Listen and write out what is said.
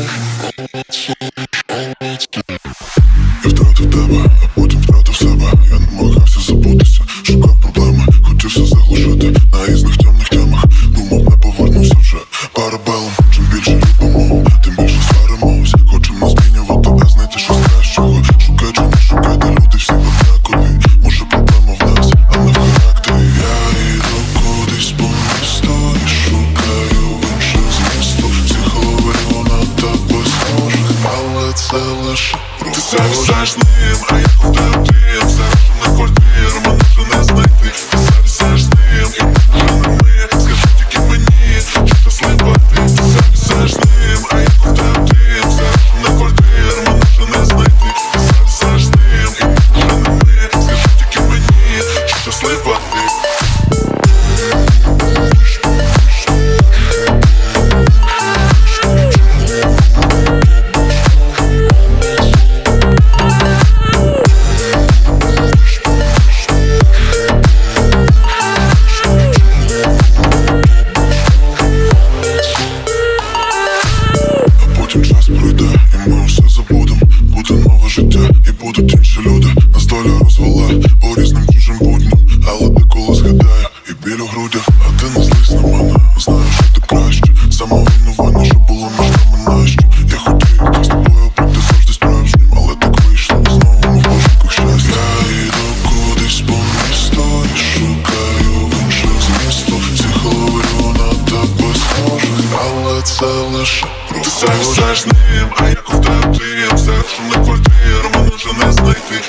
Я це лише Ти завісаєш ним, а я куди ти Зараз на квартир, мене і інші люди Нас доля розвела по різним чужим будням Але деколи згадаю, і біль у грудях А ти не злись на мене, знаю, що ти краще. Сама винувана, що було між нами нащо Я хотів з тобою бути завжди справжнім. Але так вийшло, знову ми в пошуках щастя. Я йду кудись по місту і шукаю в інше змісту. Всіх ловлю на тебе схожих, але це лише Ти завісаєш ним, а я куди ти Зараз на квартир, мене вже не знайти